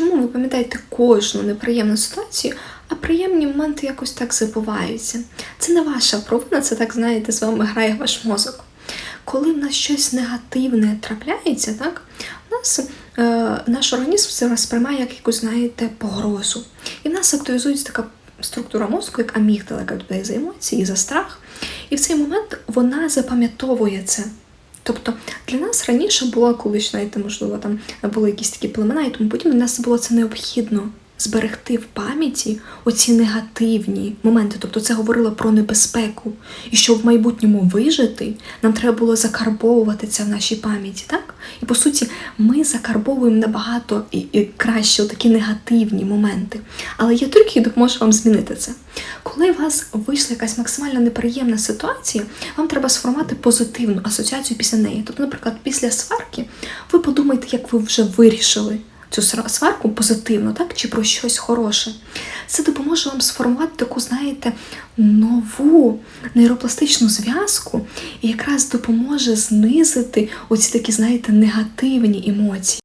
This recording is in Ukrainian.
чому ви пам'ятаєте кожну неприємну ситуацію, а приємні моменти якось так забуваються? Це не ваша провина, це так знаєте, з вами грає ваш мозок. Коли в нас щось негативне трапляється, так, у нас е, наш організм це сприймає як якусь, знаєте, погрозу. І в нас активізується така структура мозку, як амігдала, яка відповідає за емоції, за страх. І в цей момент вона запам'ятовує це. Тобто для нас раніше була колись, знаєте, можливо, там були якісь такі племена і тому потім для нас було це необхідно зберегти в пам'яті оці негативні моменти. Тобто це говорило про небезпеку. І щоб в майбутньому вижити, нам треба було закарбовувати це в нашій пам'яті, так? І по суті, ми закарбовуємо набагато і, і краще такі негативні моменти. Але є трюк, який допоможе вам змінити це. Коли у вас вийшла якась максимально неприємна ситуація, вам треба сформувати позитивну асоціацію після неї. Тобто, наприклад, після сварки ви подумайте, як ви вже вирішили цю сварку позитивно, так? Чи про щось хороше. Це допоможе вам сформувати таку, знаєте, нову нейропластичну зв'язку і якраз допоможе знизити оці такі, знаєте, негативні емоції.